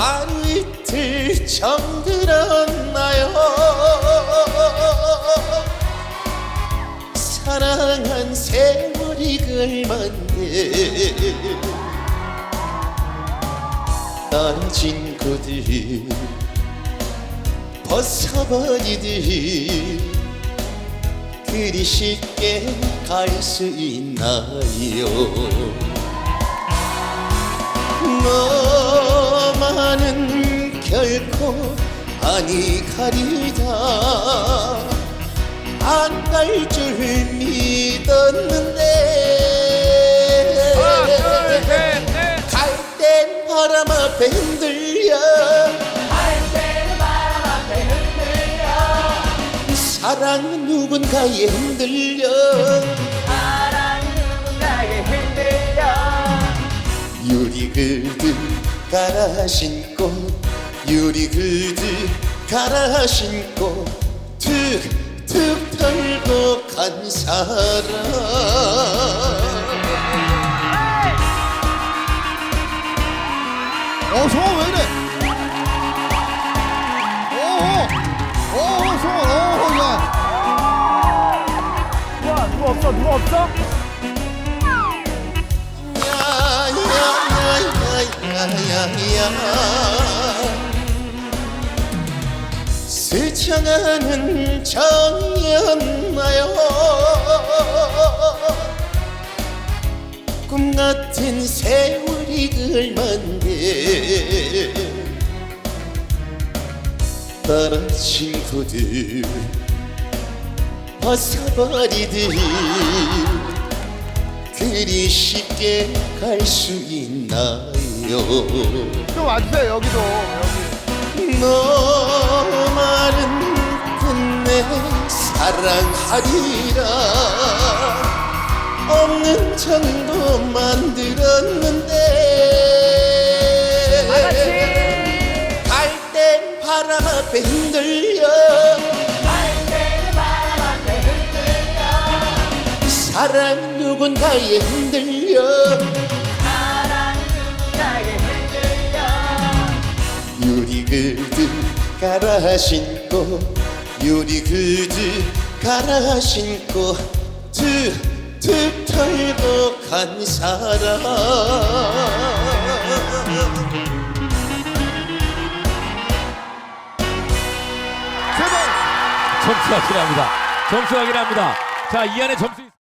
오늘 정들었나요? 사랑한 세월이 글만데 떨어진 그들 벗어버리듯 그리 쉽게 갈 수 있나요? 너 결코 아니 가리다 안 갈 줄 믿었는데. 갈 땐 바람 앞에 흔들려. 사랑은 누군가에 흔들려. 유리 그드 갈아 신고 유리 그드 갈아 신고 툭툭 털고 간 사람 어 성원 왜 이래? 오오 오 성원 오 야. 누가 누가 없어 누가 없어? 야야야야야야 스쳐가는 정이었나요? 꿈 같은 세월이 글만데 떨어진 그들 벗어버리듯 그리 쉽게 갈 수 있나요? 좀 와주세요 여기도. 여기. 너 사랑하리라. 없는 정도 만들었는데. 갈땐 바람 앞에 흔들려. 사랑 누군가에 흔들려. 유리 그드 갈아 신고 유리 그드 갈아 신고 툭툭 털고 간 사람 제발. 점수 확인합니다. 점수 확인합니다. 자, 이 안에 점수 있-